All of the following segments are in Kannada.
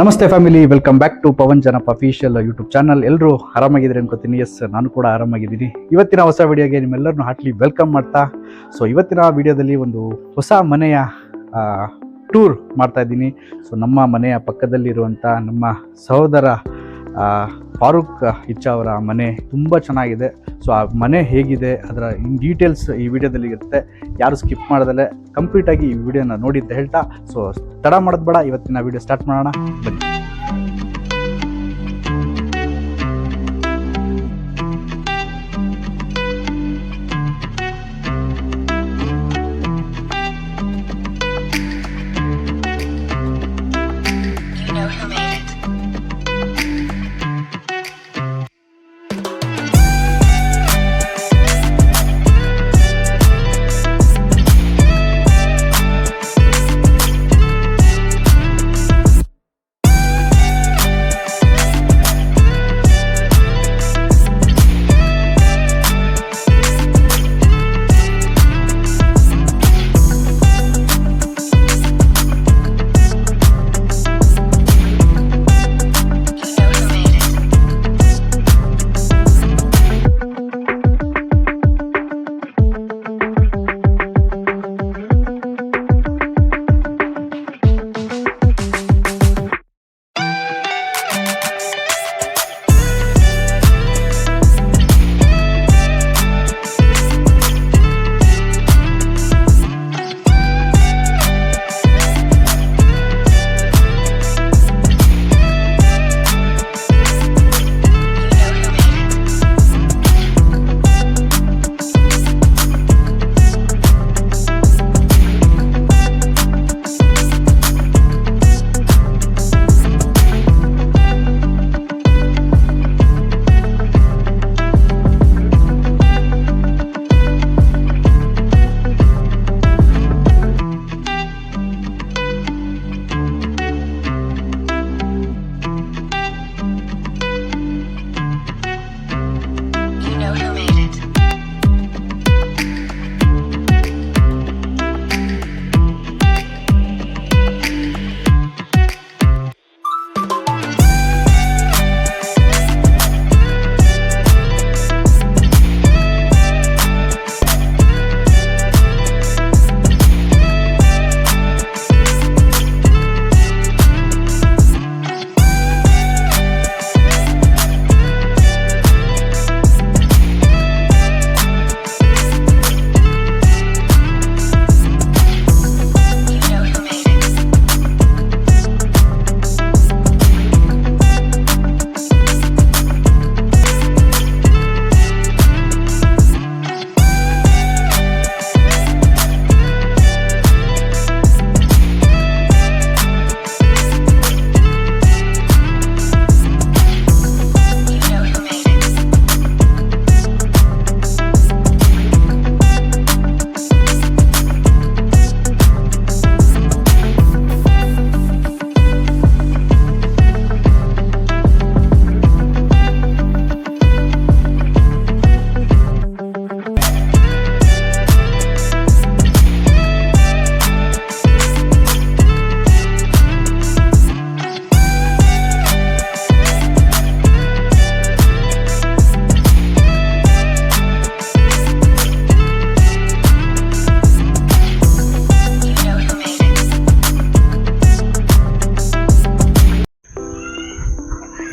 ನಮಸ್ತೆ family welcome back to Pavan Janap official YouTube channel ಎಲ್ಲರೂ ಆರಾಮಾಗಿದ್ದೀರಿ ಅನ್ಕೋತೀನಿ. ಎಸ್ ನಾನು ಕೂಡ ಆರಾಮಾಗಿದ್ದೀನಿ. ಇವತ್ತಿನ ಹೊಸ ವಿಡಿಯೋಗೆ ನಿಮ್ಮೆಲ್ಲರನ್ನು ಹಾಟ್ಲಿ ವೆಲ್ಕಮ್ ಮಾಡ್ತಾ. ಸೊ ಇವತ್ತಿನ ವಿಡಿಯೋದಲ್ಲಿ ಒಂದು ಹೊಸ ಮನೆಯ ಟೂರ್ ಮಾಡ್ತಾ ಇದ್ದೀನಿ. ಸೊ ನಮ್ಮ ಮನೆಯ ಪಕ್ಕದಲ್ಲಿರುವಂಥ ನಮ್ಮ ಸಹೋದರ ಫಾರೂಕ್ ಇಚ್ಚಾ ಅವರ ಮನೆ ತುಂಬ ಚೆನ್ನಾಗಿದೆ. ಸೊ ಆ ಮನೆ ಹೇಗಿದೆ, ಅದರ ಇನ್ ಡೀಟೇಲ್ಸ್ ಈ ವಿಡಿಯೋದಲ್ಲಿ ಇರುತ್ತೆ. ಯಾರು ಸ್ಕಿಪ್ ಮಾಡ್ದಲೆ ಕಂಪ್ಲೀಟಾಗಿ ಈ ವಿಡಿಯೋನ ನೋಡಿದ್ದೆ ಹೇಳ್ತಾ. ಸೊ ತಡ ಮಾಡೋದು ಬೇಡ, ಇವತ್ತಿನ ವಿಡಿಯೋ ಸ್ಟಾರ್ಟ್ ಮಾಡೋಣ. ಬನ್ನಿ.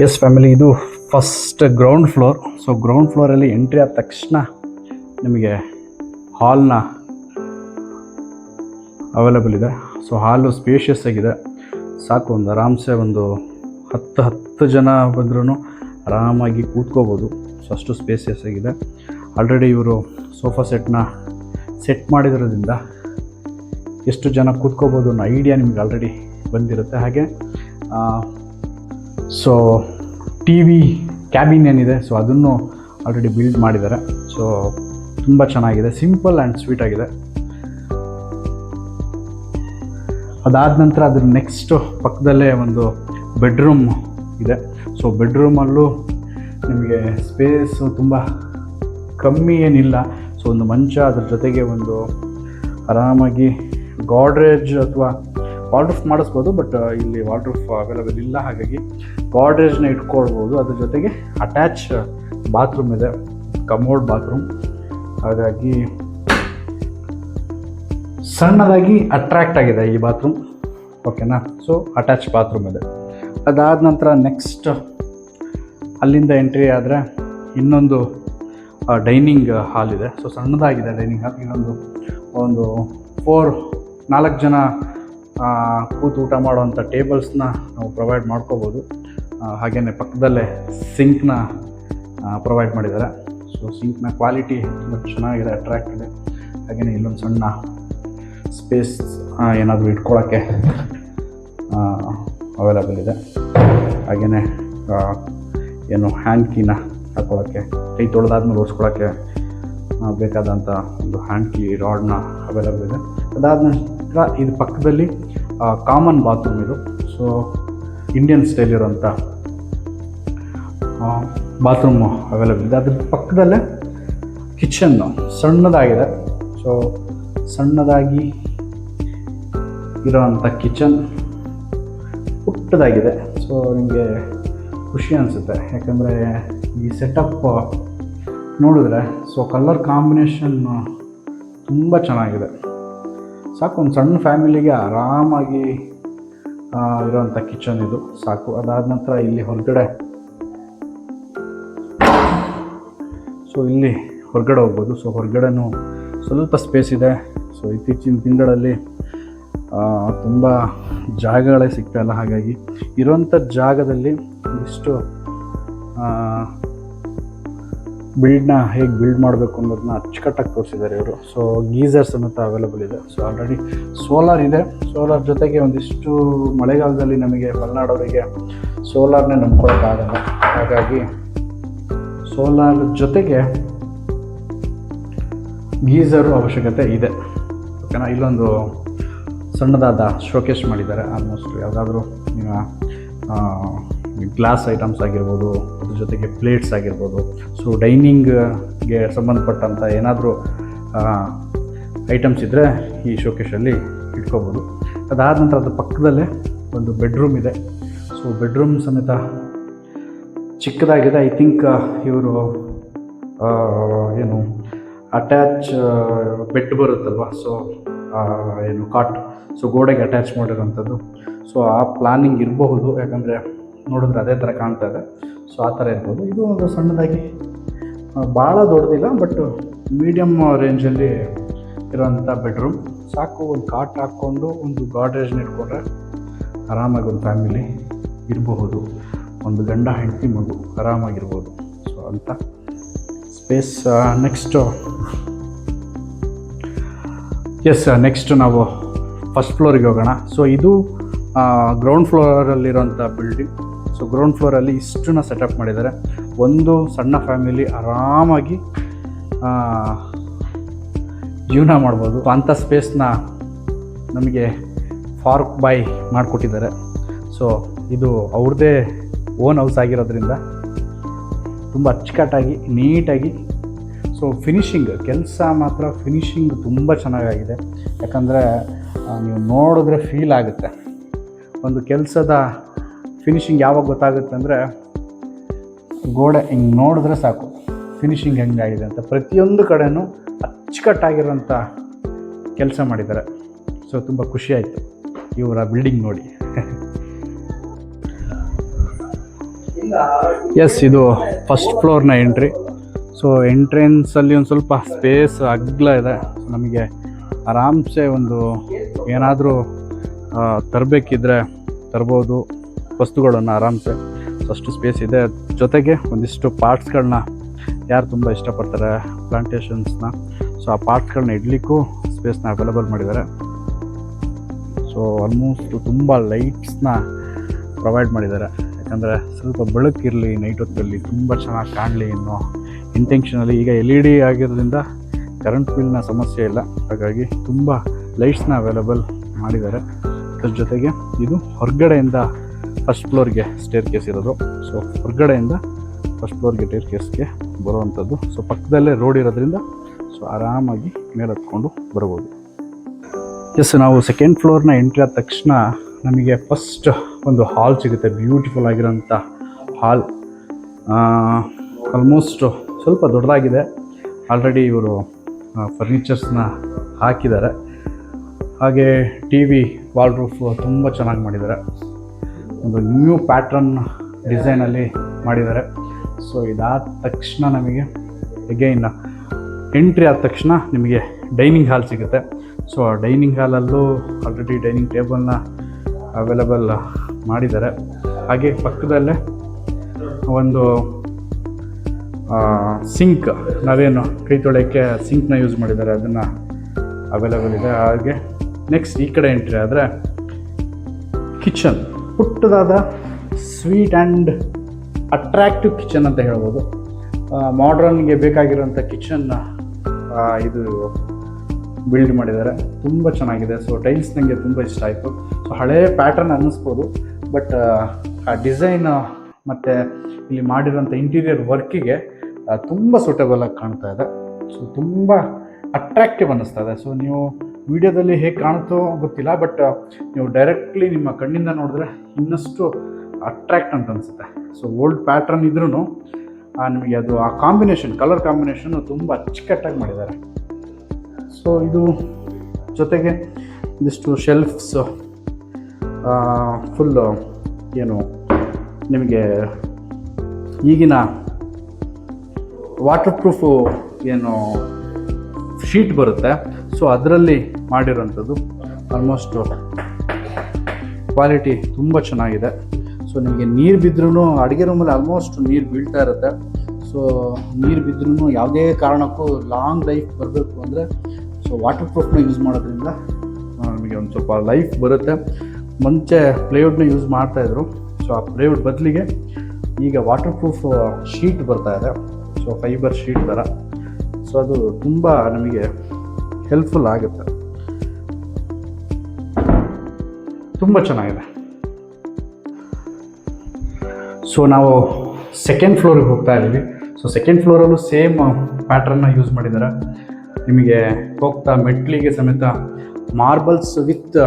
ಎಸ್ ಫ್ಯಾಮಿಲಿ ಇದು first ground floor so ground ಫ್ಲೋರಲ್ಲಿ entry ಆದ ತಕ್ಷಣ ನಿಮಗೆ ಹಾಲ್ನ ಅವೈಲಬಲ್ ಇದೆ. ಸೊ ಹಾಲು ಸ್ಪೇಷಿಯಸ್ ಆಗಿದೆ. ಸಾಕು, ಒಂದು ಆರಾಮ್ಸೆ ಒಂದು ಹತ್ತು ಹತ್ತು ಜನ ಬಂದ್ರೂ ಆರಾಮಾಗಿ ಕೂತ್ಕೋಬೋದು. ಸೊ ಅಷ್ಟು ಸ್ಪೇಸಿಯಸ್ ಆಗಿದೆ. ಆಲ್ರೆಡಿ ಇವರು ಸೋಫಾ ಸೆಟ್ನ ಸೆಟ್ ಮಾಡಿರೋದ್ರಿಂದ ಎಷ್ಟು ಜನ ಕೂತ್ಕೋಬೋದು ಅನ್ನೋ ಐಡಿಯಾ ನಿಮ್ಗೆ ಆಲ್ರೆಡಿ ಬಂದಿರುತ್ತೆ. ಹಾಗೆ ಸೊ ಟಿ ವಿ ಕ್ಯಾಬಿನ್ ಏನಿದೆ ಸೊ ಅದನ್ನು ಆಲ್ರೆಡಿ ಬಿಲ್ಡ್ ಮಾಡಿದ್ದಾರೆ. ಸೊ ತುಂಬ ಚೆನ್ನಾಗಿದೆ ಸಿಂಪಲ್ ಆ್ಯಂಡ್ ಸ್ವೀಟ್ ಆಗಿದೆ. ಅದಾದ ನಂತರ ಅದ್ರ ನೆಕ್ಸ್ಟು ಪಕ್ಕದಲ್ಲೇ ಒಂದು ಬೆಡ್ರೂಮ್ ಇದೆ. ಸೊ ಬೆಡ್ರೂಮಲ್ಲೂ ನಿಮಗೆ ಸ್ಪೇಸು ತುಂಬ ಕಮ್ಮಿ ಏನಿಲ್ಲ. ಸೊ ಒಂದು ಮಂಚ ಅದ್ರ ಜೊತೆಗೆ ಒಂದು ಆರಾಮಾಗಿ ಗಾಡ್ರೇಜ್ ಅಥವಾ ವಾಲ್ಡ್ರೂಫ್ ಮಾಡಿಸ್ಬೋದು ಬಟ್ ಇಲ್ಲಿ ವಾಲ್ಡ್ರೂಫ್ ಅವೈಲೇಬಲ್ ಇಲ್ಲ. ಹಾಗಾಗಿ ಗಾಡ್ರೇಜ್ನ ಇಟ್ಕೊಳ್ಬೋದು. ಅದ್ರ ಜೊತೆಗೆ ಅಟ್ಯಾಚ್ ಬಾತ್ರೂಮ್ ಇದೆ. ಕಮೋಡ್ ಬಾತ್ರೂಮ್ ಹಾಗಾಗಿ ಸಣ್ಣದಾಗಿ ಅಟ್ರಾಕ್ಟ್ ಆಗಿದೆ ಈ ಬಾತ್ರೂಮ್ ಓಕೆನಾ ಸೊ ಅಟ್ಯಾಚ್ ಬಾತ್ರೂಮ್ ಇದೆ. ಅದಾದ ನಂತರ ನೆಕ್ಸ್ಟ್ ಅಲ್ಲಿಂದ ಎಂಟ್ರಿ ಆದರೆ ಇನ್ನೊಂದು ಡೈನಿಂಗ್ ಹಾಲ್ ಇದೆ. ಸೊ ಸಣ್ಣದಾಗಿದೆ ಡೈನಿಂಗ್ ಹಾಲ್ ಇನ್ನೊಂದು, ಒಂದು ಫೋರ್ ನಾಲ್ಕು ಜನ ಕೂತು ಊಟ ಮಾಡುವಂಥ ಟೇಬಲ್ಸ್ನ ನಾವು ಪ್ರೊವೈಡ್ ಮಾಡ್ಕೋಬೋದು. ಹಾಗೆಯೇ ಪಕ್ಕದಲ್ಲೇ ಸಿಂಕ್ನ ಪ್ರೊವೈಡ್ ಮಾಡಿದ್ದಾರೆ. ಸೊ ಸಿಂಕ್ನ ಕ್ವಾಲಿಟಿ ತುಂಬ ಚೆನ್ನಾಗಿದೆ ಅಟ್ರ್ಯಾಕ್ಟ್ ಇದೆ. ಹಾಗೆಯೇ ಇಲ್ಲೊಂದು ಸಣ್ಣ ಸ್ಪೇಸ್ ಏನಾದರೂ ಇಟ್ಕೊಳ್ಳೋಕ್ಕೆ ಅವೈಲಬಲ್ ಇದೆ. ಹಾಗೆಯೇ ಏನು ಹ್ಯಾಂಡ್ ಕೀನ ಹಾಕೊಳ್ಳೋಕ್ಕೆ ಕೈ ತೊಳೆದಾದ್ಮೇಲೆ ಓಡಿಸ್ಕೊಳ್ಳೋಕ್ಕೆ ಬೇಕಾದಂಥ ಒಂದು ಹ್ಯಾಂಡ್ ಕೀ ರಾಡ್ನ ಅವೈಲಬಲ್ ಇದೆ. ಅದಾದ ನಂತರ ಇದು ಪಕ್ಕದಲ್ಲಿ ಕಾಮನ್ ಬಾತ್ರೂಮ್ ಇದು. ಸೊ ಇಂಡಿಯನ್ ಸ್ಟೈಲ್ ಇರೋಂಥ ಬಾತ್ರೂಮ್ ಅವೈಲಬಲ್ ಇದೆ. ಅದ್ರ ಪಕ್ಕದಲ್ಲೇ ಕಿಚನ್ನು ಸಣ್ಣದಾಗಿದೆ. ಸೊ ಸಣ್ಣದಾಗಿ ಇರೋವಂಥ ಕಿಚನ್ ಪುಟ್ಟದಾಗಿದೆ. ಸೊ ನಿಮಗೆ ಖುಷಿ ಅನಿಸುತ್ತೆ. ಯಾಕಂದರೆ ಈ ಸೆಟಪ್ ನೋಡಿದ್ರೆ ಸೊ ಕಲರ್ ಕಾಂಬಿನೇಷನ್ ತುಂಬ ಚೆನ್ನಾಗಿದೆ. ಸಾಕು, ಒಂದು ಸಣ್ಣ ಫ್ಯಾಮಿಲಿಗೆ ಆರಾಮಾಗಿ ಇರೋವಂಥ ಕಿಚನ್ ಇದು. ಸಾಕು. ಅದಾದ ನಂತರ ಇಲ್ಲಿ ಹೊರಗಡೆ, ಸೊ ಇಲ್ಲಿ ಹೊರಗಡೆ ಹೋಗ್ಬೋದು. ಸೊ ಹೊರಗಡೆನೂ ಸ್ವಲ್ಪ ಸ್ಪೇಸ್ ಇದೆ. ಸೊ ಇತ್ತೀಚಿನ ತಿಂಗಳಲ್ಲಿ ತುಂಬ ಜಾಗಗಳೇ ಸಿಗ್ತಾಯಿಲ್ಲ ಹಾಗಾಗಿ. ಇರೋಂಥ ಜಾಗದಲ್ಲಿ ಇಷ್ಟು ಬಿಲ್ಡ್ನ ಹೇಗೆ ಬಿಲ್ಡ್ ಮಾಡಬೇಕು ಅನ್ನೋದನ್ನ ಅಚ್ಚುಕಟ್ಟಾಗಿ ತೋರಿಸಿದ್ದಾರೆ ಇವರು. ಸೊ ಗೀಸರ್ ಸಮೇತ ಅವೈಲಬಲ್ ಇದೆ. ಸೊ ಆಲ್ರೆಡಿ ಸೋಲಾರ್ ಇದೆ. ಸೋಲಾರ್ ಜೊತೆಗೆ ಒಂದಿಷ್ಟು ಮಳೆಗಾಲದಲ್ಲಿ ನಮಗೆ ಮಲೆನಾಡೋರಿಗೆ ಸೋಲಾರ್ನೇ ನಂಬ್ಕೊಳ್ಳೋಕ್ಕಾಗಲ್ಲ ಹಾಗಾಗಿ ಸೋಲಾರ್ ಜೊತೆಗೆ ಗೀಸರ್ ಅವಶ್ಯಕತೆ ಇದೆ. ಓಕೆನಾ? ಇಲ್ಲೊಂದು ಸಣ್ಣದಾದ ಶೋಕೇಶ್ ಮಾಡಿದ್ದಾರೆ. ಆಲ್ಮೋಸ್ಟ್ ಯಾವುದಾದ್ರೂ ಗ್ಲಾಸ್ ಐಟಮ್ಸ್ ಆಗಿರ್ಬೋದು, ಅದ್ರ ಜೊತೆಗೆ ಪ್ಲೇಟ್ಸ್ ಆಗಿರ್ಬೋದು. ಸೊ ಡೈನಿಂಗ್ಗೆ ಸಂಬಂಧಪಟ್ಟಂಥ ಏನಾದರೂ ಐಟಮ್ಸ್ ಇದ್ದರೆ ಈ ಶೋಕೇಶಲ್ಲಿ ಇಟ್ಕೋಬೋದು. ಅದಾದ ನಂತರ ಅದ್ರ ಪಕ್ಕದಲ್ಲೇ ಒಂದು ಬೆಡ್ರೂಮ್ ಇದೆ. ಸೊ ಬೆಡ್ರೂಮ್ ಸಮೇತ ಚಿಕ್ಕದಾಗಿದೆ. ಐ ಥಿಂಕ್ ಇವರು ಏನು ಅಟ್ಯಾಚ್ ಬೆಡ್ ಬರುತ್ತಲ್ವ? ಸೊ ಏನು ಕಾಟ್ ಸೊ ಗೋಡೆಗೆ ಅಟ್ಯಾಚ್ ಮಾಡಿರೋಂಥದ್ದು ಸೊ ಆ ಪ್ಲಾನಿಂಗ್ ಇರಬಹುದು. ಯಾಕಂದರೆ ನೋಡಿದ್ರೆ ಅದೇ ಥರ ಕಾಣ್ತಾ ಇದೆ. ಸೊ ಆ ಥರ ಇರ್ಬೋದು. ಇದು ಒಂದು ಸಣ್ಣದಾಗಿ ಭಾಳ ದೊಡ್ಡದಿಲ್ಲ ಬಟ್ ಮೀಡಿಯಮ್ ರೇಂಜಲ್ಲಿ ಇರೋವಂಥ ಬೆಡ್ರೂಮ್ ಸಾಕು ಒಂದು ಕಾಟ್ ಹಾಕ್ಕೊಂಡು ಒಂದು ಗಾಡ್ರೇಜ್ನ ಇಟ್ಕೊಂಡ್ರೆ ಆರಾಮಾಗಿ ಒಂದು ಫ್ಯಾಮಿಲಿ ಇರಬಹುದು. ಒಂದು ಗಂಡ, ಹೆಂಡತಿ, ಮಗು ಆರಾಮಾಗಿರ್ಬೋದು. ಸೊ ಅಂತ ಸ್ಪೇಸ್ ನೆಕ್ಸ್ಟು ಎಸ್ ನೆಕ್ಸ್ಟ್ ನಾವು ಫಸ್ಟ್ ಫ್ಲೋರಿಗೆ ಹೋಗೋಣ. ಸೊ ಇದು ಗ್ರೌಂಡ್ ಫ್ಲೋರಲ್ಲಿರೋಂಥ ಬಿಲ್ಡಿಂಗ್ ಸೊ ಗ್ರೌಂಡ್ ಫ್ಲೋರಲ್ಲಿ ಇಷ್ಟನ್ನ ಸೆಟಪ್ ಮಾಡಿದ್ದಾರೆ. ಒಂದು ಸಣ್ಣ ಫ್ಯಾಮಿಲಿ ಆರಾಮಾಗಿ ಜೀವನ ಮಾಡ್ಬೋದು. ಅಂಥ ಸ್ಪೇಸ್ನ ನಮಗೆ ಫಾರ್ಕ್ ಬಾಯ್ ಮಾಡಿಕೊಟ್ಟಿದ್ದಾರೆ. ಸೊ ಇದು ಅವ್ರದ್ದೇ ಓನ್ ಹೌಸ್ ಆಗಿರೋದ್ರಿಂದ ತುಂಬ ಅಚ್ಚುಕಟ್ಟಾಗಿ ನೀಟಾಗಿ ಸೊ ಫಿನಿಶಿಂಗ್ ಕೆಲಸ ಮಾತ್ರ ಫಿನಿಶಿಂಗ್ ತುಂಬ ಚೆನ್ನಾಗಾಗಿದೆ. ಯಾಕಂದರೆ ನೀವು ನೋಡಿದ್ರೆ ಫೀಲ್ ಆಗುತ್ತೆ. ಒಂದು ಕೆಲಸದ ಫಿನಿಶಿಂಗ್ ಯಾವಾಗ ಗೊತ್ತಾಗುತ್ತೆ ಅಂದರೆ ಗೋಡೆ ಹಿಂಗೆ ನೋಡಿದ್ರೆ ಸಾಕು. ಫಿನಿಶಿಂಗ್ ಹೆಂಗಾಗಿದೆ ಅಂತ ಪ್ರತಿಯೊಂದು ಕಡೆನೂ ಅಚ್ಚುಕಟ್ಟಾಗಿರೋಂಥ ಕೆಲಸ ಮಾಡಿದ್ದಾರೆ. ಸೊ ತುಂಬ ಖುಷಿ ಆಯಿತು ಇವರ ಬಿಲ್ಡಿಂಗ್ ನೋಡಿ. ಎಸ್ ಇದು ಫಸ್ಟ್ ಫ್ಲೋರ್ನ ಎಂಟ್ರಿ ಸೊ ಎಂಟ್ರೆನ್ಸಲ್ಲಿ ಒಂದು ಸ್ವಲ್ಪ ಸ್ಪೇಸ್ ಅಗ್ಲ ಇದೆ. ನಮಗೆ ಆರಾಮ್ಸೆ ಒಂದು ಏನಾದರೂ ತರಬೇಕಿದ್ರೆ ತರ್ಬೋದು. ವಸ್ತುಗಳನ್ನು ಆರಾಮ್ಸೆ. ಅಷ್ಟು ಸ್ಪೇಸ್ ಇದೆ. ಜೊತೆಗೆ ಒಂದಿಷ್ಟು ಪಾರ್ಟ್ಸ್ಗಳನ್ನ ಯಾರು ತುಂಬ ಇಷ್ಟಪಡ್ತಾರೆ? ಪ್ಲಾಂಟೇಶನ್ಸ್ನ ಸೊ ಆ ಪಾರ್ಟ್ಸ್ಗಳನ್ನ ಇಡಲಿಕ್ಕೂ ಸ್ಪೇಸ್ನ ಅವೈಲಬಲ್ ಮಾಡಿದ್ದಾರೆ. ಸೊ ಆಲ್ಮೋಸ್ಟ್ ತುಂಬ ಲೈಟ್ಸ್ನ ಪ್ರೊವೈಡ್ ಮಾಡಿದ್ದಾರೆ. ಯಾಕಂದರೆ ಸ್ವಲ್ಪ ಬೆಳಕಿರಲಿ ನೈಟ್ ಹೊತ್ತಲ್ಲಿ ತುಂಬ ಚೆನ್ನಾಗಿ ಕಾಣಲಿ ಅನ್ನೋ ಇಂಟೆನ್ಷನಲ್ಲಿ ಈಗ ಎಲ್ ಇ ಡಿ ಆಗಿರೋದ್ರಿಂದ ಕರೆಂಟ್ ಬಿಲ್ನ ಸಮಸ್ಯೆ ಇಲ್ಲ. ಹಾಗಾಗಿ ತುಂಬ ಲೈಟ್ಸ್ನ ಅವೈಲಬಲ್ ಮಾಡಿದ್ದಾರೆ. ಅದ್ರ ಜೊತೆಗೆ ಇದು ಹೊರಗಡೆಯಿಂದ ಫಸ್ಟ್ ಫ್ಲೋರ್ಗೆ ಸ್ಟೇರ್ ಕೇಸ್ ಇರೋದು. ಸೊ ಹೊರಗಡೆಯಿಂದ ಫಸ್ಟ್ ಫ್ಲೋರ್ಗೆ ಟೇರ್ ಕೇಸ್ಗೆ ಬರುವಂಥದ್ದು. ಸೊ ಪಕ್ಕದಲ್ಲೇ ರೋಡ್ ಇರೋದ್ರಿಂದ ಸೊ ಆರಾಮಾಗಿ ಮೇಲೆ ಹತ್ಕೊಂಡು ಬರ್ಬೋದು. ಎಸ್ ನಾವು ಸೆಕೆಂಡ್ ಫ್ಲೋರ್ನ ಎಂಟ್ರಿ ಆದ ತಕ್ಷಣ ನಮಗೆ ಫಸ್ಟ್ ಒಂದು ಹಾಲ್ ಸಿಗುತ್ತೆ. ಬ್ಯೂಟಿಫುಲ್ ಆಗಿರೋಂಥ ಹಾಲ್ ಆಲ್ಮೋಸ್ಟ್ ಸ್ವಲ್ಪ ದೊಡ್ಡದಾಗಿದೆ. ಆಲ್ರೆಡಿ ಇವರು ಫರ್ನಿಚರ್ಸ್ನ ಹಾಕಿದ್ದಾರೆ. ಹಾಗೆ ಟಿ ವಿ ವಾಲ್ ರೂಫ್ ತುಂಬ ಚೆನ್ನಾಗಿ ಮಾಡಿದ್ದಾರೆ. ಒಂದು ನ್ಯೂ ಪ್ಯಾಟ್ರನ್ ಡಿಸೈನಲ್ಲಿ ಮಾಡಿದ್ದಾರೆ. ಸೊ ಇದಾದ ತಕ್ಷಣ ನಮಗೆ ಅಗೈನ್ ಎಂಟ್ರಿ ಆದ ತಕ್ಷಣ ನಿಮಗೆ ಡೈನಿಂಗ್ ಹಾಲ್ ಸಿಗುತ್ತೆ. ಸೊ ಡೈನಿಂಗ್ ಹಾಲಲ್ಲೂ ಆಲ್ರೆಡಿ ಡೈನಿಂಗ್ ಟೇಬಲ್ನ ಅವೈಲಬಲ್ ಮಾಡಿದ್ದಾರೆ. ಹಾಗೆ ಪಕ್ಕದಲ್ಲೇ ಒಂದು ಸಿಂಕ್ ನಾವೇನು ಕೈ ತೊಳೆಯೋಕ್ಕೆ ಸಿಂಕ್ನ ಯೂಸ್ ಮಾಡಿದ್ದಾರೆ, ಅದನ್ನು ಅವೈಲಬಲ್ ಇದೆ. ಹಾಗೆ ನೆಕ್ಸ್ಟ್ ಈ ಕಡೆ ಎಂಟ್ರಿ ಆದರೆ ಕಿಚನ್ ಪುಟ್ಟದಾದ ಸ್ವೀಟ್ ಆ್ಯಂಡ್ ಅಟ್ರ್ಯಾಕ್ಟಿವ್ ಕಿಚನ್ ಅಂತ ಹೇಳ್ಬೋದು. ಮಾಡ್ರನ್ಗೆ ಬೇಕಾಗಿರೋಂಥ ಕಿಚನ್ನ ಇದು ಬಿಲ್ಡ್ ಮಾಡಿದ್ದಾರೆ. ತುಂಬ ಚೆನ್ನಾಗಿದೆ. ಸೊ ಟೈಲ್ಸ್ ನನಗೆ ತುಂಬ ಇಷ್ಟ ಆಯಿತು. ಸೊ ಹಳೇ ಪ್ಯಾಟರ್ನ್ ಅನ್ನಿಸ್ಬೋದು. ಬಟ್ ಆ ಡಿಸೈನ್ ಮತ್ತು ಇಲ್ಲಿ ಮಾಡಿರೋಂಥ ಇಂಟೀರಿಯರ್ ವರ್ಕಿಗೆ ತುಂಬ ಸೂಟೇಬಲ್ ಆಗಿ ಕಾಣ್ತಾ ಇದೆ. ಸೊ ತುಂಬ ಅಟ್ರ್ಯಾಕ್ಟಿವ್ ಅನ್ನಿಸ್ತಾ ಇದೆ. ಸೊ ನೀವು ವಿಡಿಯೋದಲ್ಲಿ ಹೇಗೆ ಕಾಣುತ್ತೋ ಗೊತ್ತಿಲ್ಲ ಬಟ್ ನೀವು ಡೈರೆಕ್ಟ್ಲಿ ನಿಮ್ಮ ಕಣ್ಣಿಂದ ನೋಡಿದ್ರೆ ಇನ್ನಷ್ಟು ಅಟ್ರಾಕ್ಟ್ ಅಂತ ಅನಿಸುತ್ತೆ. ಸೊ ಓಲ್ಡ್ ಪ್ಯಾಟ್ರನ್ ಇದ್ರೂ ನಿಮಗೆ ಅದು ಆ ಕಾಂಬಿನೇಷನ್ ಕಲರ್ ಕಾಂಬಿನೇಷನ್ನು ತುಂಬ ಅಚ್ಚುಕಟ್ಟಾಗಿ ಮಾಡಿದ್ದಾರೆ. ಸೊ ಇದು ಜೊತೆಗೆ ಒಂದಿಷ್ಟು ಶೆಲ್ಫ್ಸ್ ಫುಲ್ಲು ಏನು, ನಿಮಗೆ ಈಗಿನ ವಾಟರ್ ಪ್ರೂಫು ಏನು ಶೀಟ್ ಬರುತ್ತೆ. ಸೊ ಅದರಲ್ಲಿ ಮಾಡಿರೋಂಥದ್ದು ಆಲ್ಮೋಸ್ಟ್ ಕ್ವಾಲಿಟಿ ತುಂಬ ಚೆನ್ನಾಗಿದೆ. ಸೊ ನಿಮಗೆ ನೀರು ಬಿದ್ದರೂ ಅಡುಗೆ ರೂಮಲ್ಲಿ ಆಲ್ಮೋಸ್ಟ್ ನೀರು ಬೀಳ್ತಾ ಇರುತ್ತೆ. ಸೊ ನೀರು ಬಿದ್ದರೂ ಯಾವುದೇ ಕಾರಣಕ್ಕೂ ಲಾಂಗ್ ಲೈಫ್ ಬರಬೇಕು ಅಂದರೆ ಸೊ ವಾಟರ್ ಪ್ರೂಫ್ನ ಯೂಸ್ ಮಾಡೋದ್ರಿಂದ ನಮಗೆ ಒಂದು ಸ್ವಲ್ಪ ಲೈಫ್ ಬರುತ್ತೆ. ಮುಂಚೆ ಪ್ಲೇವುಡ್ನ ಯೂಸ್ ಮಾಡ್ತಾಯಿದ್ರು ಸೊ ಆ ಪ್ಲೇವುಡ್ ಬದಲಿಗೆ ಈಗ ವಾಟರ್ ಪ್ರೂಫ್ ಶೀಟ್ ಬರ್ತಾ ಇದೆ. ಸೊ ಫೈಬರ್ ಶೀಟ್ ಥರ ಸೊ ಅದು ತುಂಬ ನಮಗೆ ಹೆಲ್ಪ್ಫುಲ್ ಆಗುತ್ತೆ. ತುಂಬ ಚೆನ್ನಾಗಿದೆ. ಸೊ ನಾವು ಸೆಕೆಂಡ್ ಫ್ಲೋರಿಗೆ ಹೋಗ್ತಾ ಇದ್ದೀವಿ. ಸೊ ಸೆಕೆಂಡ್ ಫ್ಲೋರಲ್ಲೂ ಸೇಮ್ ಪ್ಯಾಟ್ರನ್ನ ಯೂಸ್ ಮಾಡಿದ್ದಾರೆ. ನಿಮಗೆ ಹೋಗ್ತಾ ಮೆಟ್ಲಿಗೆ ಸಮೇತ ಮಾರ್ಬಲ್ಸ್ ವಿತ್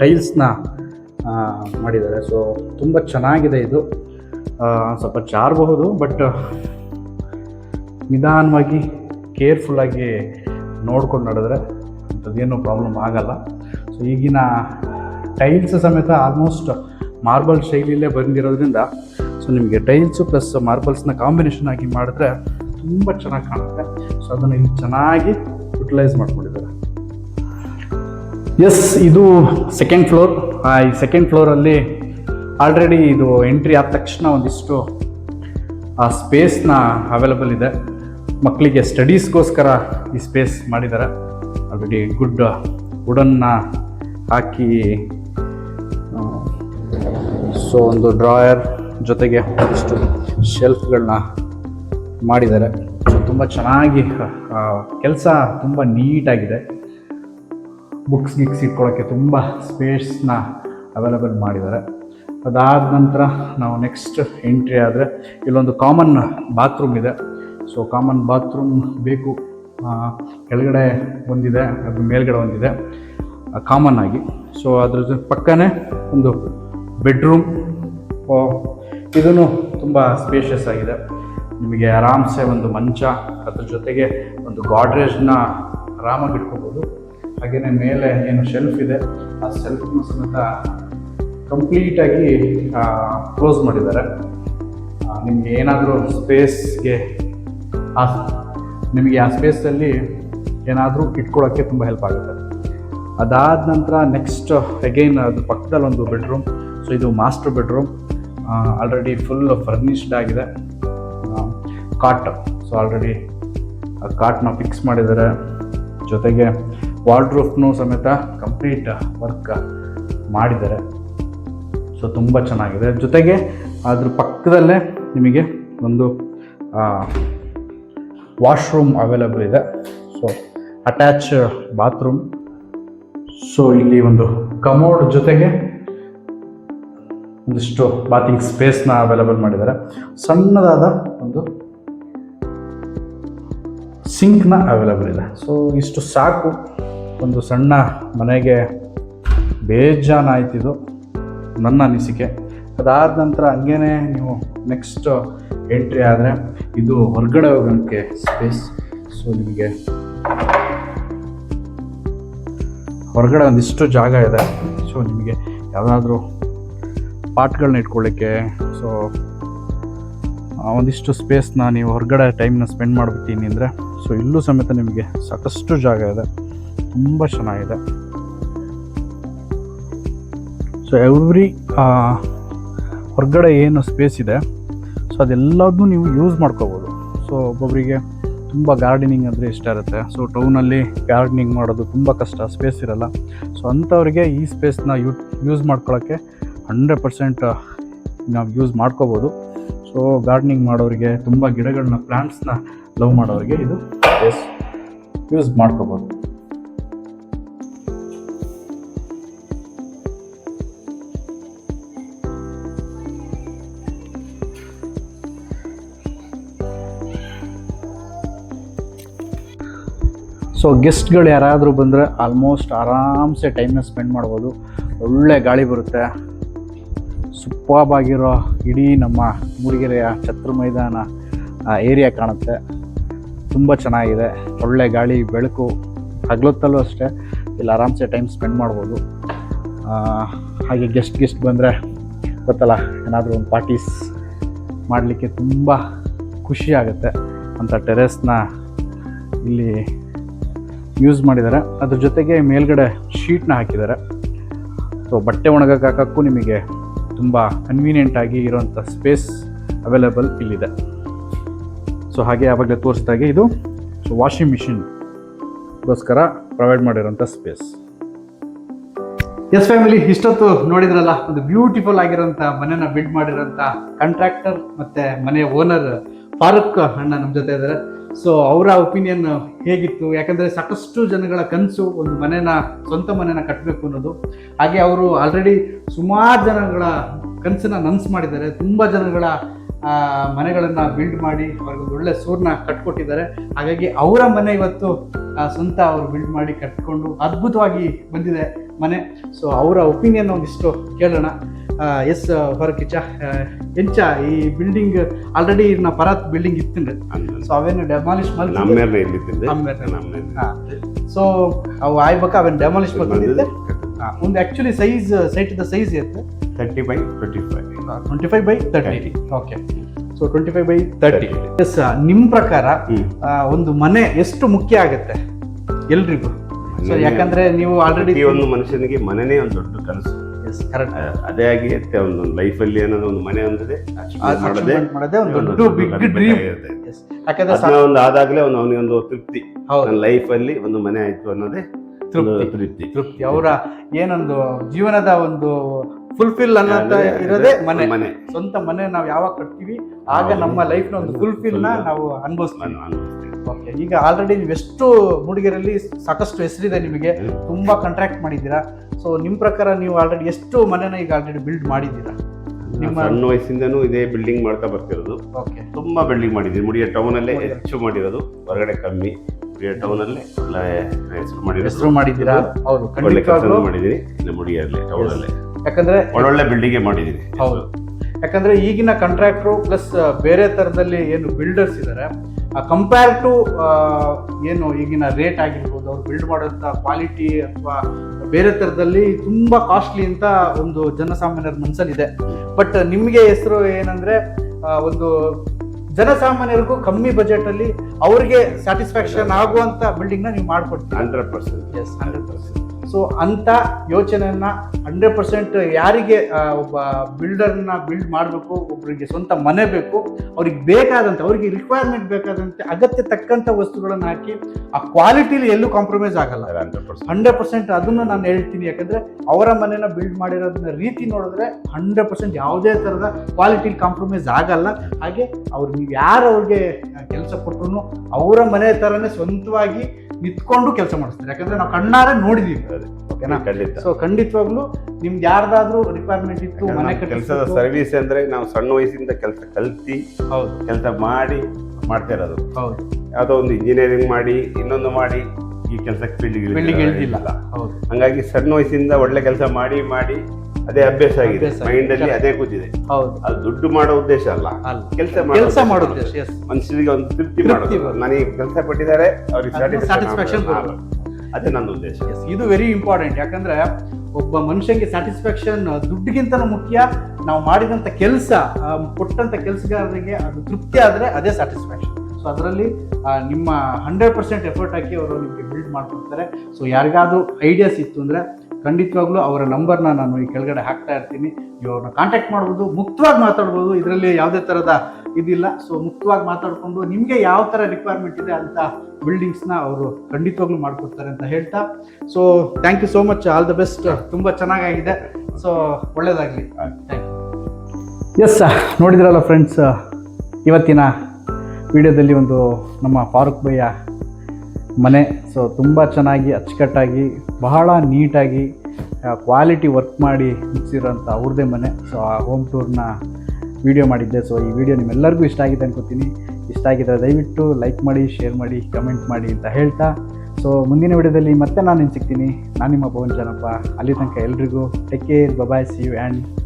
ಟೈಲ್ಸ್ನ ಮಾಡಿದ್ದಾರೆ. ಸೊ ತುಂಬ ಚೆನ್ನಾಗಿದೆ ಇದು. ಸ್ವಲ್ಪ ಜಾರಬಹುದು ಬಟ್ ನಿಧಾನವಾಗಿ ಕೇರ್ಫುಲ್ಲಾಗಿ ನೋಡ್ಕೊಂಡು ನಡೆದ್ರೆ ಅಂಥದ್ದೇನು ಪ್ರಾಬ್ಲಮ್ ಆಗಲ್ಲ. ಸೊ ಈಗಿನ ಟೈಲ್ಸ್ ಸಮೇತ ಆಲ್ಮೋಸ್ಟ್ ಮಾರ್ಬಲ್ ಶೈಲಿಯಲ್ಲೇ ಬಂದಿರೋದ್ರಿಂದ ಸೊ ನಿಮಗೆ ಟೈಲ್ಸು ಪ್ಲಸ್ ಮಾರ್ಬಲ್ಸ್ನ ಕಾಂಬಿನೇಷನ್ ಆಗಿ ಮಾಡಿದ್ರೆ ತುಂಬ ಚೆನ್ನಾಗಿ ಕಾಣುತ್ತೆ. ಸೊ ಅದನ್ನು ಇಲ್ಲಿ ಚೆನ್ನಾಗಿ ಯುಟಿಲೈಸ್ ಮಾಡ್ಕೊಂಡಿದ್ದಾರೆ. ಎಸ್ ಇದು ಸೆಕೆಂಡ್ ಫ್ಲೋರ್ ಈ ಸೆಕೆಂಡ್ ಫ್ಲೋರಲ್ಲಿ ಆಲ್ರೆಡಿ ಇದು ಎಂಟ್ರಿ ಆದ ತಕ್ಷಣ ಒಂದಿಷ್ಟು, ಆ ಸ್ಪೇಸ್ನ ಅವೈಲಬಲ್ ಇದೆ. ಮಕ್ಕಳಿಗೆ ಸ್ಟಡೀಸ್ಗೋಸ್ಕರ ಈ ಸ್ಪೇಸ್ ಮಾಡಿದ್ದಾರೆ. ಆಲ್ರೆಡಿ ಗುಡ್ ವುಡನ್ನ ಹಾಕಿ ಸೊ ಒಂದು ಡ್ರಾಯರ್ ಜೊತೆಗೆ ಒಂದಿಷ್ಟು ಶೆಲ್ಫ್ಗಳನ್ನ ಮಾಡಿದ್ದಾರೆ. ಸೊ ತುಂಬ ಚೆನ್ನಾಗಿ ಕೆಲಸ ತುಂಬ ನೀಟಾಗಿದೆ. ಬುಕ್ಸ್ ಗಿಕ್ಸ್ ಇಟ್ಕೊಳ್ಳೋಕ್ಕೆ ತುಂಬ ಸ್ಪೇಸ್ನ ಅವೈಲಬಲ್ ಮಾಡಿದ್ದಾರೆ. ಅದಾದ ನಂತರ ನಾವು ನೆಕ್ಸ್ಟ್ ಎಂಟ್ರಿ ಆದರೆ ಇಲ್ಲೊಂದು ಕಾಮನ್ ಬಾತ್ರೂಮ್ ಇದೆ. ಸೊ ಕಾಮನ್ ಬಾತ್ರೂಮ್ ಬೇಕು. ಕೆಳಗಡೆ ಒಂದಿದೆ, ಅದು ಮೇಲ್ಗಡೆ ಒಂದಿದೆ. ಕಾಮನ್ ಆಗಿ. ಸೊ ಅದ್ರ ಪಕ್ಕನೇ ಒಂದು ಬೆಡ್ರೂಮ್ ಇದೂ ತುಂಬ ಸ್ಪೇಷಿಯಸ್ ಆಗಿದೆ. ನಿಮಗೆ ಆರಾಮ್ಸೆ ಒಂದು ಮಂಚ, ಅದ್ರ ಜೊತೆಗೆ ಒಂದು ಗಾಡ್ರೇಜ್ನ ಆರಾಮಾಗಿ ಇಟ್ಕೋಬೋದು. ಹಾಗೆಯೇ ಮೇಲೆ ಏನು ಶೆಲ್ಫ್ ಇದೆ, ಆ ಶೆಲ್ಫ್ನ ಸಮೇತ ಕಂಪ್ಲೀಟಾಗಿ ಕ್ಲೋಸ್ ಮಾಡಿದ್ದಾರೆ. ನಿಮಗೆ ಏನಾದರೂ ಸ್ಪೇಸ್ಗೆ ಆ ನಿಮಗೆ ಆ ಸ್ಪೇಸಲ್ಲಿ ಏನಾದರೂ ಇಟ್ಕೊಳ್ಳೋಕ್ಕೆ ತುಂಬ ಹೆಲ್ಪ್ ಆಗುತ್ತೆ. ಅದಾದ ನಂತರ ನೆಕ್ಸ್ಟ್ ಅಗೈನ್ ಅದು ಪಕ್ಕದಲ್ಲಿ ಒಂದು ಬೆಡ್ರೂಮ್ ಸೊ ಇದು master bedroom already full furnished ಆಗಿದೆ. ಕಾಟ್ ಸೊ ಆಲ್ರೆಡಿ ಕಾಟ್ನ ಫಿಕ್ಸ್ ಮಾಡಿದ್ದಾರೆ. ಜೊತೆಗೆ ವಾಲ್ಡ್ರೂಫ್ನು ಸಮೇತ ಕಂಪ್ಲೀಟ್ ವರ್ಕ್ ಮಾಡಿದ್ದಾರೆ. ಸೊ ತುಂಬ ಚೆನ್ನಾಗಿದೆ. ಜೊತೆಗೆ ಅದ್ರ ಪಕ್ಕದಲ್ಲೇ ನಿಮಗೆ ಒಂದು ವಾಶ್ರೂಮ್ ಅವೈಲಬಲ್ ಇದೆ. ಸೊ ಅಟ್ಯಾಚ್ ಬಾತ್ರೂಮ್ ಸೊ ಇಲ್ಲಿ ಒಂದು ಕಮೋಡ್ ಜೊತೆಗೆ ಒಂದಿಷ್ಟು ಬಾತಿಂಗ್ ಸ್ಪೇಸ್ನ ಅವೈಲಬಲ್ ಮಾಡಿದ್ದಾರೆ. ಸಣ್ಣದಾದ ಒಂದು ಸಿಂಕ್ನ ಅವೈಲಬಲ್ ಇದೆ. ಸೊ ಇಷ್ಟು ಸಾಕು. ಒಂದು ಸಣ್ಣ ಮನೆಗೆ ಬೇಜಾನಾಯ್ತಿದು ನನ್ನ ಅನಿಸಿಕೆ. ಅದಾದ ನಂತರ ಹಂಗೇನೆ ನೀವು ನೆಕ್ಸ್ಟ್ ಎಂಟ್ರಿ ಆದರೆ ಇದು ಹೊರಗಡೆ ಹೋಗೋಕ್ಕೆ ಸ್ಪೇಸ್ ಸೊ ನಿಮಗೆ ಹೊರಗಡೆ ಒಂದಿಷ್ಟು ಜಾಗ ಇದೆ. ಸೊ ನಿಮಗೆ ಯಾವುದಾದ್ರೂ ಪಾಟ್ಗಳನ್ನ ಇಟ್ಕೊಳ್ಳಿಕ್ಕೆ. ಸೊ ಒಂದಿಷ್ಟು ಸ್ಪೇಸ್ನ ನೀವು ಹೊರಗಡೆ ಟೈಮ್ನ ಸ್ಪೆಂಡ್ ಮಾಡಿಬಿಡ್ತೀನಿ ಅಂದರೆ ಸೊ ಇಲ್ಲೂ ಸಮೇತ ನಿಮಗೆ ಸಾಕಷ್ಟು ಜಾಗ ಇದೆ. ತುಂಬ ಚೆನ್ನಾಗಿದೆ. ಸೊ ಎವ್ರಿ ಹೊರಗಡೆ ಏನು ಸ್ಪೇಸ್ ಇದೆ ಸೊ ಅದೆಲ್ಲದನ್ನೂ ನೀವು ಯೂಸ್ ಮಾಡ್ಕೋಬೋದು. ಸೊ ಒಬ್ಬೊಬ್ಬರಿಗೆ ತುಂಬ ಗಾರ್ಡನಿಂಗ್ ಅಂದರೆ ಇಷ್ಟ ಇರುತ್ತೆ. ಸೊ ಟೌನಲ್ಲಿ ಗಾರ್ಡನಿಂಗ್ ಮಾಡೋದು ತುಂಬ ಕಷ್ಟ ಸ್ಪೇಸ್ ಇರಲ್ಲ. ಸೊ ಅಂಥವ್ರಿಗೆ ಈ ಸ್ಪೇಸ್ನ ಯೂ ಯೂಸ್ ಮಾಡ್ಕೊಳ್ಳೋಕ್ಕೆ ಹಂಡ್ರೆಡ್ ಪರ್ಸೆಂಟ್ ನಾವು ಯೂಸ್ ಮಾಡ್ಕೋಬೋದು. ಸೊ ಗಾರ್ಡನಿಂಗ್ ಮಾಡೋರಿಗೆ ತುಂಬ ಗಿಡಗಳನ್ನ ಪ್ಲ್ಯಾಂಟ್ಸ್ನ ಲವ್ ಮಾಡೋರಿಗೆ ಇದು ಸ್ಪೇಸ್ ಯೂಸ್ ಮಾಡ್ಕೋಬೋದು. ಸೊ ಗೆಸ್ಟ್ಗಳು ಯಾರಾದರೂ ಬಂದರೆ ಆಲ್ಮೋಸ್ಟ್ ಆರಾಮ್ಸೆ ಟೈಮ್ನ ಸ್ಪೆಂಡ್ ಮಾಡ್ಬೋದು. ಒಳ್ಳೆ ಗಾಳಿ ಬರುತ್ತೆ. ಸುಪ್ಪಾಬಾಗಿರೋ ಇಡೀ ನಮ್ಮ ಮೂಡಿಗೆರೆಯ ಛತ್ರ ಮೈದಾನ ಏರಿಯಾ ಕಾಣುತ್ತೆ. ತುಂಬ ಚೆನ್ನಾಗಿದೆ. ಒಳ್ಳೆ ಗಾಳಿ, ಬೆಳಕು ಹಗ್ಲೊತ್ತಲ್ಲೂ ಅಷ್ಟೇ. ಇಲ್ಲಿ ಆರಾಮ್ಸೆ ಟೈಮ್ ಸ್ಪೆಂಡ್ ಮಾಡ್ಬೋದು. ಹಾಗೆ ಗೆಸ್ಟ್ ಗೆಸ್ಟ್ ಬಂದರೆ ಗೊತ್ತಲ್ಲ, ಏನಾದರೂ ಒಂದು ಪಾರ್ಟೀಸ್ ಮಾಡಲಿಕ್ಕೆ ತುಂಬ ಖುಷಿ ಆಗುತ್ತೆ. ಅಂಥ ಟೆರೆಸ್ನ ಇಲ್ಲಿ ಯೂಸ್ ಮಾಡಿದ್ದಾರೆ ಅದ್ರ ಜೊತೆಗೆ ಮೇಲ್ಗಡೆ ಶೀಟ್ನ ಹಾಕಿದ್ದಾರೆ ಸೊ ಬಟ್ಟೆ ಒಣಗಕ್ಕೆ ಹಾಕೋಕ್ಕೂ ನಿಮಗೆ ತುಂಬ ಕನ್ವೀನಿಯೆಂಟ್ ಆಗಿ ಇರೋಂಥ ಸ್ಪೇಸ್ ಅವೈಲೇಬಲ್ ಇಲ್ಲಿದೆ. ಸೊ ಹಾಗೆ ಆವಾಗಲೇ ತೋರಿಸಿದಾಗೆ ಇದು ಸೊ ವಾಷಿಂಗ್ ಮಿಷಿನ್ಗೋಸ್ಕರ ಪ್ರೊವೈಡ್ ಮಾಡಿರೋಂಥ ಸ್ಪೇಸ್ ಎಸ್ ಫ್ಯಾಮಿಲಿ ಇಷ್ಟೊತ್ತು ನೋಡಿದ್ರಲ್ಲ, ಒಂದು ಬ್ಯೂಟಿಫುಲ್ ಆಗಿರೋಂಥ ಮನೆನ ಬಿಲ್ಡ್ ಮಾಡಿರೋಂಥ ಕಾಂಟ್ರಾಕ್ಟರ್ ಮತ್ತೆ ಮನೆ ಓನರ್ ಫಾರೂಕ್ ಅಣ್ಣ ನಮ್ಮ ಜೊತೆ ಇದ್ದಾರೆ. ಸೊ ಅವರ ಒಪಿನಿಯನ್ ಹೇಗಿತ್ತು? ಯಾಕಂದರೆ ಸಾಕಷ್ಟು ಜನಗಳ ಕನಸು ಒಂದು ಮನೇನ, ಸ್ವಂತ ಮನೆನ ಕಟ್ಟಬೇಕು ಅನ್ನೋದು. ಹಾಗೆ ಅವರು ಆಲ್ರೆಡಿ ಸುಮಾರು ಜನಗಳ ಕನಸನ್ನ ನನಸು ಮಾಡಿದ್ದಾರೆ. ತುಂಬ ಜನಗಳ ಮನೆಗಳನ್ನು ಬಿಲ್ಡ್ ಮಾಡಿ ಅವ್ರಿಗೆ ಒಳ್ಳೆ ಸೂರ್ನ ಕಟ್ಕೊಟ್ಟಿದ್ದಾರೆ. ಹಾಗಾಗಿ ಅವರ ಮನೆ ಇವತ್ತು ಸ್ವಂತ ಅವರು ಬಿಲ್ಡ್ ಮಾಡಿ ಕಟ್ಕೊಂಡು ಅದ್ಭುತವಾಗಿ ಬಂದಿದೆ ಮನೆ. ಸೊ ಅವರ ಒಪಿನಿಯನ್ ಒಂದಿಷ್ಟು ಕೇಳೋಣ. ಎಸ್ ಹೊರಕಿಚ್ಚ ಎಂಚ ಈ ಬಿಲ್ಡಿಂಗ್ ಆಲ್ರೆಡಿ ನಾ ಪರತ್ ಬಿಲ್ಡಿಂಗ್ ಇತ್ತು ಸೊ ಅವೇನು ಡೆಮಾಲಿಷ್ ಮಾಡಿ. ಸೊ ಅವು ಆಯ್ಬೇಕ? ಅವೇನು ಡೆಮಾಲಿಷ್ ಒಂದು actually size site the size ಇರುತ್ತೆ. Thirty by twenty five twenty five by thirty okay so twenty five by thirty 30. Yes ನಿಮ್ಮ ಪ್ರಕಾರ ಒಂದು ಮನೆ ಎಷ್ಟು ಮುಖ್ಯ ಆಗುತ್ತೆ? ಎಲ್ರಿಗೂ? ಸೊ ಯಾಕಂದ್ರೆ ನೀವು ಆಲ್ರೆಡಿ ಒಂದು ಮನುಷ್ಯನಿಗೆ ಮನೆನೇ ಒಂದು ದೊಡ್ಡ ಕನಸು. ಎಸ್ ಕರೆಕ್ಟ್ ಅದೇ ಆಗಿ ಇರುತ್ತೆ ಒಂದು ಲೈಫಲ್ಲಿ ಅನ್ನೋದು ಒಂದು ಮನೆ ಅಂದ್ರೆ ಮಾಡದೆ ಒಂದು ಒಂದು ದೊಡ್ಡ ಬಿಗ್ ಡ್ರೀಮ್. ಯಾಕಂದ್ರೆ ಒಂದು ಆದಾಗ್ಲೇ ಒಂದು ಅವನಿಗೊಂದು ತೃಪ್ತಿ. ಹೌದು. ನನ್ನ ಲೈಫಲ್ಲಿ ಒಂದು ಮನೆ ಆಯ್ತು ಅನ್ನೋದೇ ತೃಪ್ತಿ. ತೃಪ್ತಿ. ತೃಪ್ತಿ. ಅವರ ಏನೊಂದು ಜೀವನದ ಒಂದು ಫುಲ್ಫಿಲ್ ಅನ್ನೋಂತ ಅದೇ- ಇರೋದೇ ಮನೆ. ಮನೆ. ಸ್ವಂತ ಮನೆ ನಾವು ಯಾವಾಗ ಕಟ್ತೀವಿ ಆಗ ನಮ್ಮ ಲೈಫ್ನ ಒಂದು ಫುಲ್ಫಿಲ್ನ ನಾವು ಅನುಭವಿಸ್ತೀವಿ. ಓಕೆ ಈಗ ಆಲ್ರೆಡಿ ನೀವು ಎಷ್ಟು ಮೂಡಿಗೆರೆಯಲ್ಲಿ ಸಾಕಷ್ಟು ಹೆಸರಿದೆ ನಿಮಗೆ ತುಂಬ ಕಾಂಟ್ರಾಕ್ಟ್ ಮಾಡಿದ್ದೀರಾ? ಸೊ ನಿಮ್ಮ ಪ್ರಕಾರ ನೀವು ಆಲ್ರೆಡಿ ಎಷ್ಟು ಮನೆನ ಈಗ ಆಲ್ರೆಡಿ ಬಿಲ್ಡ್ ಮಾಡಿದ್ದೀರಾ? ನಿಮ್ಮ- ಸಣ್ಣ ವಯಸ್ಸಿಂದನೂ ಇದೇ ಬಿಲ್ಡಿಂಗ್ ಮಾಡ್ತಾ ಬರ್ತಿರೋದು. ಓಕೆ. ತುಂಬ ಬಿಲ್ಡಿಂಗ್ ಮಾಡಿದ್ದೀನಿ ಮುಡಿಯ ಟೌನಲ್ಲೇ. ಹೆಚ್ಚು ಮಾಡಿರೋದು. ಹೊರಗಡೆ ಕಮ್ಮಿ. ಮುಡಿಯ ಟೌನಲ್ಲೇ ಎಲ್ಲ ಹೆಸರು ಮಾಡಿರೋದು. ಹೆಸರು ಮಾಡಿದ್ದೀರಾ? ಹೌದು ಒಳ್ಳೆ ಕೆಲಸ ಮಾಡಿದ್ದೀನಿ ಇಲ್ಲಿ ಮುಡಿಯಲ್ಲಿ ಟೌನ್ ಅಲ್ಲೇ. ಯಾಕಂದ್ರೆ ಒಳ್ಳೊಳ್ಳೆ ಬಿಲ್ಡಿಂಗೇ ಮಾಡಿದ್ದೀನಿ ಹೌದು. ಯಾಕಂದ್ರೆ ಈಗಿನ ಕಾಂಟ್ರಾಕ್ಟ್ರು ಪ್ಲಸ್ ಬೇರೆ ತರದಲ್ಲಿ ಏನು ಬಿಲ್ಡರ್ಸ್ ಇದ್ದಾರೆ ಕಂಪೇರ್ ಟು ಏನು ಈಗಿನ ರೇಟ್ ಆಗಿರ್ಬೋದು ಅವ್ರು ಬಿಲ್ಡ್ ಮಾಡೋಂಥ ಕ್ವಾಲಿಟಿ ಅಥವಾ ಬೇರೆ ಥರದಲ್ಲಿ ತುಂಬ ಕಾಸ್ಟ್ಲಿ ಅಂತ ಒಂದು ಜನಸಾಮಾನ್ಯರ ಮನಸ್ಸಲ್ಲಿದೆ ಬಟ್ ನಿಮಗೆ ಹೆಸರು ಏನಂದರೆ ಒಂದು ಜನಸಾಮಾನ್ಯರಿಗೂ ಕಮ್ಮಿ ಬಜೆಟ್ ಅಲ್ಲಿ ಅವ್ರಿಗೆ ಸ್ಯಾಟಿಸ್ಫ್ಯಾಕ್ಷನ್ ಆಗುವಂತ ಬಿಲ್ಡಿಂಗ್ನ ನೀವು ಮಾಡ್ಕೊಡ್ತೀರಾ. Hundred percent yes hundred percent so ಅಂಥ ಯೋಚನೆಯನ್ನು ಹಂಡ್ರೆಡ್ ಪರ್ಸೆಂಟ್ ಯಾರಿಗೆ ಒಬ್ಬ ಬಿಲ್ಡರ್ನ ಬಿಲ್ಡ್ ಮಾಡಬೇಕು ಒಬ್ಬರಿಗೆ ಸ್ವಂತ ಮನೆ ಬೇಕು ಅವ್ರಿಗೆ ಬೇಕಾದಂಥ ಅವ್ರಿಗೆ ರಿಕ್ವೈರ್ಮೆಂಟ್ ಬೇಕಾದಂತೆ ಅಗತ್ಯ ತಕ್ಕಂಥ ವಸ್ತುಗಳನ್ನು ಹಾಕಿ ಆ ಕ್ವಾಲಿಟಿಲಿ ಎಲ್ಲೂ ಕಾಂಪ್ರಮೈಸ್ ಆಗಲ್ಲ. ಹಂಡ್ರೆಡ್ ಪರ್ಸೆಂಟ್ ಅದನ್ನು ನಾನು ಹೇಳ್ತೀನಿ ಯಾಕಂದರೆ ಅವರ ಮನೆನ ಬಿಲ್ಡ್ ಮಾಡಿರೋದನ್ನ ರೀತಿ ನೋಡಿದ್ರೆ ಹಂಡ್ರೆಡ್ ಪರ್ಸೆಂಟ್ ಯಾವುದೇ ಥರದ ಕ್ವಾಲಿಟಿಲಿ ಕಾಂಪ್ರಮೈಸ್ ಆಗಲ್ಲ. ಹಾಗೆ ಅವ್ರು ನೀವು ಯಾರು ಅವ್ರಿಗೆ ಕೆಲಸ ಕೊಟ್ಟರು ಅವರ ಮನೆ ಥರನೇ ಸ್ವಂತವಾಗಿ ನಿಂತ್ಕೊಂಡು ಕೆಲಸ ಮಾಡಿಸ್ತಾರೆ. ಯಾಕಂದ್ರೆ ನಾವು ಕಣ್ಣಾರೆ ನೋಡಿದೀವಿ. ಓಕೆನಾ ಖಂಡಿತ. ಸೊ ಖಂಡಿತವಾಗ್ಲೂ ನಿಮ್ಗೆ ಯಾರ್ದಾದ್ರೂ ರಿಕ್ವೈರ್ಮೆಂಟ್ ಇತ್ತು ಮನೆ ಕೆಲಸದ ಸರ್ವಿಸ್ ಅಂದ್ರೆ ನಾವು ಸಣ್ಣ ವಯಸ್ಸಿಂದ ಕೆಲಸ ಕಲ್ತಿ ಹೌದು. ಕೆಲಸ ಮಾಡಿ ಮಾಡ್ತಾ ಇರೋದು. ಹೌದು. ಯಾವುದೋ ಒಂದು ಇಂಜಿನಿಯರಿಂಗ್ ಮಾಡಿ ಇನ್ನೊಂದು ಮಾಡಿ ಈ ಕೆಲಸಕ್ಕೆ ಫೀಲ್ಡಿಗೆ ಇಳ್ದಿಲ್ಲ. ಹೌದು. ಹಂಗಾಗಿ ಸಣ್ಣ ವಯಸ್ಸಿಂದ ಒಳ್ಳೆ ಕೆಲಸ ಮಾಡಿ ಮಾಡಿ ಅದೇ ಅಭ್ಯಾಸ ಆಗಿದೆ. ಮೈಂಡ್ ಅಲ್ಲಿ ಅದೇ ಕೂತಿದೆ. ಹೌದು. ಅದು ದುಡ್ಡು ಮಾಡೋ ಉದ್ದೇಶ ಅಲ್ಲ. ಕೆಲಸ ಕೆಲಸ ಮಾಡೋ ಎಸ್ ಮನುಷ್ಯರಿಗೆ ಒಂದು ತೃಪ್ತಿ ಮಾಡೋದು. ನನಗೆ ಕೆಲಸ ಪಟ್ಟಿದ್ದಾರೆ ಅವ್ರಿಗೆ ಸ್ಯಾಟಿಸ್ಫ್ಯಾಕ್ಷನ್. ಅದೇ ನನ್ನ ಉದ್ದೇಶ. ಎಸ್ ಇದು ವೆರಿ ಇಂಪಾರ್ಟೆಂಟ್ ಯಾಕಂದ್ರೆ ಒಬ್ಬ ಮನುಷ್ಯನಿಗೆ ಸ್ಯಾಟಿಸ್ಫ್ಯಾಕ್ಷನ್ ದುಡ್ಡಿಗಿಂತ ಮುಖ್ಯ. ನಾವು ಮಾಡಿದಂಥ ಕೆಲಸ ಕೊಟ್ಟಂಥ ಕೆಲಸಗಾರರಿಗೆ ಅದು ತೃಪ್ತಿ ಆದರೆ ಅದೇ ಸ್ಯಾಟಿಸ್ಫ್ಯಾಕ್ಷನ್ ಸೊ ಅದರಲ್ಲಿ ನಿಮ್ಮ ಹಂಡ್ರೆಡ್ ಪರ್ಸೆಂಟ್ ಎಫರ್ಟ್ ಹಾಕಿ ಅವರು ನಿಮಗೆ ಬಿಲ್ಡ್ ಮಾಡ್ಕೊಡ್ತಾರೆ. ಸೊ ಯಾರಿಗಾದ್ರೂ ಐಡಿಯಾಸ್ ಇತ್ತು ಅಂದರೆ ಖಂಡಿತವಾಗ್ಲೂ ಅವರ ನಂಬರ್ನ ನಾನು ಈ ಕೆಳಗಡೆ ಹಾಕ್ತಾ ಇರ್ತೀನಿ. ನೀವು ಅವ್ರನ್ನ ಕಾಂಟ್ಯಾಕ್ಟ್ ಮಾಡ್ಬೋದು, ಮುಕ್ತವಾಗಿ ಮಾತಾಡ್ಬೋದು, ಇದರಲ್ಲಿ ಯಾವುದೇ ಥರದ ಇದಿಲ್ಲ. ಸೊ ಮುಕ್ತವಾಗಿ ಮಾತಾಡಿಕೊಂಡು ನಿಮಗೆ ಯಾವ ಥರ ರಿಕ್ವೈರ್ಮೆಂಟ್ ಇದೆ ಅಂತ ಬಿಲ್ಡಿಂಗ್ಸ್ನ ಅವರು ಖಂಡಿತವಾಗ್ಲೂ ಮಾಡಿಕೊಡ್ತಾರೆ ಅಂತ ಹೇಳ್ತಾ. So thank you so much all the best ತುಂಬ ಚೆನ್ನಾಗಾಗಿದೆ. ಸೊ ಒಳ್ಳೆಯದಾಗಲಿ ಥ್ಯಾಂಕ್ ಯು ಎಸ್ ನೋಡಿದ್ರಲ್ಲ ಫ್ರೆಂಡ್ಸ್ ಇವತ್ತಿನ ವಿಡಿಯೋದಲ್ಲಿ ಒಂದು ನಮ್ಮ ಫಾರೂಕ್ ಭಯ್ಯ ಮನೆ. ಸೊ ತುಂಬ ಚೆನ್ನಾಗಿ, ಅಚ್ಚುಕಟ್ಟಾಗಿ, ಬಹಳ ನೀಟಾಗಿ ಕ್ವಾಲಿಟಿ ವರ್ಕ್ ಮಾಡಿ ಮುಗಿಸಿರೋಂಥ ಅವ್ರದ್ದೇ ಮನೆ. ಸೊ ಆ ಹೋಮ್ ಟೂರ್ನ ವಿಡಿಯೋ ಮಾಡಿದ್ದೆ. ಸೊ ಈ ವಿಡಿಯೋ ನಿಮ್ಮೆಲ್ಲರಿಗೂ ಇಷ್ಟ ಆಗಿದೆ ಅನ್ಕೋತೀನಿ. ಇಷ್ಟ ಆಗಿದ್ರೆ ದಯವಿಟ್ಟು ಲೈಕ್ ಮಾಡಿ ಶೇರ್ ಮಾಡಿ ಕಮೆಂಟ್ ಮಾಡಿ ಅಂತ ಹೇಳ್ತಾ. ಸೊ ಮುಂದಿನ ವಿಡಿಯೋದಲ್ಲಿ ಮತ್ತೆ ನಾನು ಸಿಗ್ತೀನಿ. ನಾನು ನಿಮ್ಮ ಭವನ್ ಜನಪ್ಪ. ಅಲ್ಲಿ ತನಕ ಎಲ್ರಿಗೂ take care bye bye see you and